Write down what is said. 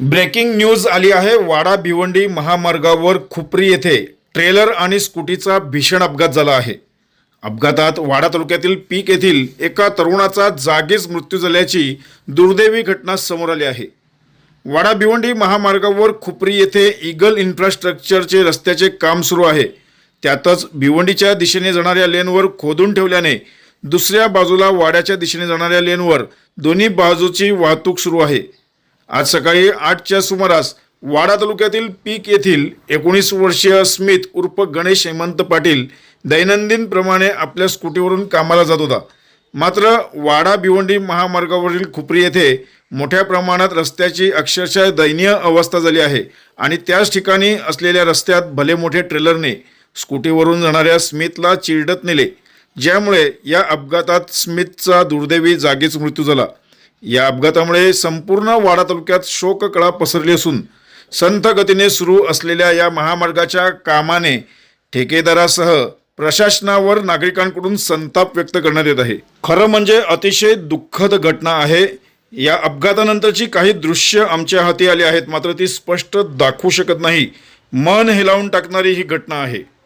Breaking news आली आहे. वाडा भिवंडी महामार्गावर खुपरी येथे ट्रेलर आणि स्कूटीचा भीषण अपघात झाला आहे. अपघातात वाडा तालुक्यातील पीक येथील एका तरुणाचा जागीच मृत्यू झाल्याची दुर्दैवी घटना समोर आली आहे. वाडा भिवंडी महामार्गावर खुपरी येथे इगल इन्फ्रास्ट्रक्चरचे रस्त्याचे काम सुरू आहे. त्यातच भिवंडीच्या दिशेने जाणाऱ्या लेनवर खोदून ठेवल्याने दुसऱ्या बाजूला वाड्याच्या दिशेने जाणाऱ्या लेनवर दोन्ही बाजूची वाहतूक सुरू आहे. आज सकाळी आठच्या सुमारास वाडा तालुक्यातील पीक येथील एकोणीस वर्षीय स्मिथ उर्फ गणेश हेमंत पाटील दैनंदिनप्रमाणे आपल्या स्कूटीवरून कामाला जात होता. मात्र वाडा भिवंडी महामार्गावरील खुपरी येथे मोठ्या प्रमाणात रस्त्याची अक्षरशः दयनीय अवस्था झाली आहे आणि त्याच ठिकाणी असलेल्या रस्त्यात भले मोठे ट्रेलरने स्कूटीवरून जाणाऱ्या स्मिथला चिरडत नेले. ज्यामुळे या अपघातात स्मिथचा दुर्दैवी जागीच मृत्यू झाला. या अपघातामुळे संपूर्ण वाडा तालुक्यात शोककळा पसरली असून संथ गतीने सुरू असलेल्या या महामार्गाच्या कामाने ठेकेदारासह प्रशासनावर नागरिकांकडून संताप व्यक्त करण्यात येत आहे. खरं म्हणजे अतिशय दुःखद घटना आहे. या अपघातानंतरची काही दृश्य आमच्या हाती आली आहेत मात्र ती स्पष्ट दाखवू शकत नाही. मन हेलावून टाकणारी ही घटना आहे.